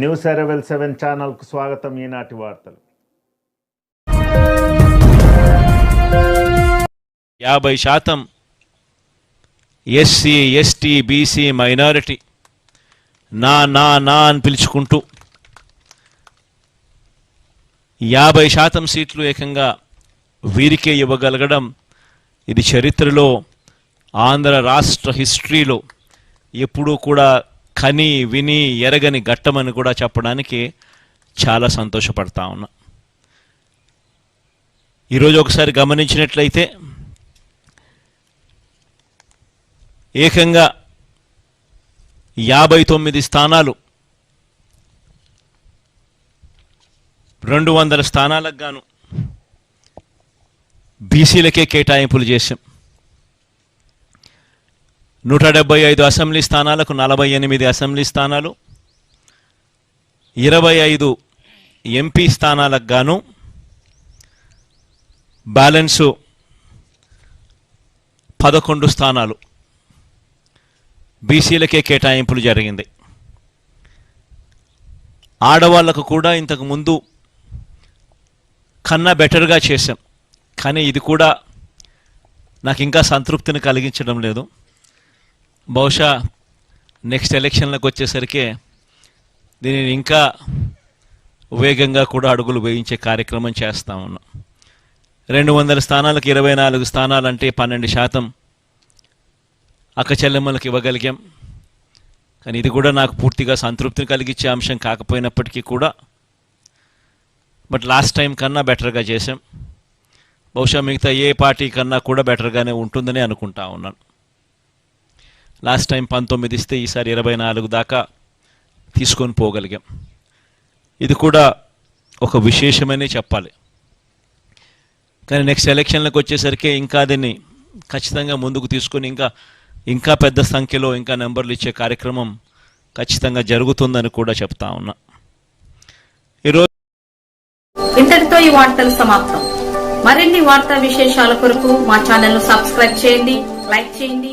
News అరవెల్ seven ఛానల్కు స్వాగతం ఈనాటి వార్తలు. యాభై శాతం ఎస్సీ ఎస్టీ బీసీ మైనారిటీ నా నా నా అని పిలుచుకుంటూ యాభై శాతం సీట్లు ఏకంగా వీరికే ఇవ్వగలగడం ఇది చరిత్రలో ఆంధ్ర రాష్ట్ర హిస్టరీలో ఎప్పుడూ కూడా కని విని ఎరగని ఘట్టమని కూడా చెప్పడానికి చాలా సంతోషపడతా ఉన్నా. ఈరోజు ఒకసారి గమనించినట్లయితే ఏకంగా యాభై తొమ్మిది స్థానాలు రెండు వందల స్థానాలకు గాను బీసీలకే కేటాయింపులు చేశాం. నూట డెబ్బై ఐదు అసెంబ్లీ స్థానాలకు నలభై ఎనిమిది అసెంబ్లీ స్థానాలు ఇరవై ఐదు ఎంపీ స్థానాలకు గాను బ్యాలెన్సు పదకొండు స్థానాలు. బీసీలకే కేటాయింపులు జరిగింది. ఆడవాళ్ళకు కూడా ఇంతకు ముందు కన్నా బెటర్గా చేశాం. కానీ ఇది కూడా నాకు ఇంకా సంతృప్తిని కలిగించడం లేదు. బహుశా నెక్స్ట్ ఎలక్షన్లకు వచ్చేసరికి దీనిని ఇంకా వేగంగా కూడా అడుగులు వేయించే కార్యక్రమం చేస్తా ఉన్నాం. రెండు వందల స్థానాలకు ఇరవై నాలుగు స్థానాలంటే పన్నెండు శాతం అక్క చెల్లెమ్మలకు ఇవ్వగలిగాం. కానీ ఇది కూడా నాకు పూర్తిగా సంతృప్తిని కలిగించే అంశం కాకపోయినప్పటికీ కూడా బట్ లాస్ట్ టైం కన్నా బెటర్గా చేసాం బహుశా మిగతా ఏ పార్టీ కన్నా కూడా బెటర్గానే ఉంటుందని అనుకుంటా ఉన్నాను. లాస్ట్ టైం పంతొమ్మిది ఇస్తే ఈసారి ఇరవై నాలుగు దాకా తీసుకొని పోగలిగాం. ఇది కూడా ఒక విశేషమనే చెప్పాలి. కానీ నెక్స్ట్ ఎలక్షన్లకు వచ్చేసరికి ఇంకా దీన్ని ఖచ్చితంగా ముందుకు తీసుకొని ఇంకా ఇంకా పెద్ద సంఖ్యలో ఇంకా నెంబర్లు ఇచ్చే కార్యక్రమం ఖచ్చితంగా జరుగుతుందని కూడా చెప్తా ఉన్నా. ఈరోజు ఇంతటితో ఈ వార్తలు సమాప్తం. మరిన్ని వార్తా విశేషాల కొరకు మా ఛానల్ సబ్స్క్రైబ్ చేయండి లైక్ చేయండి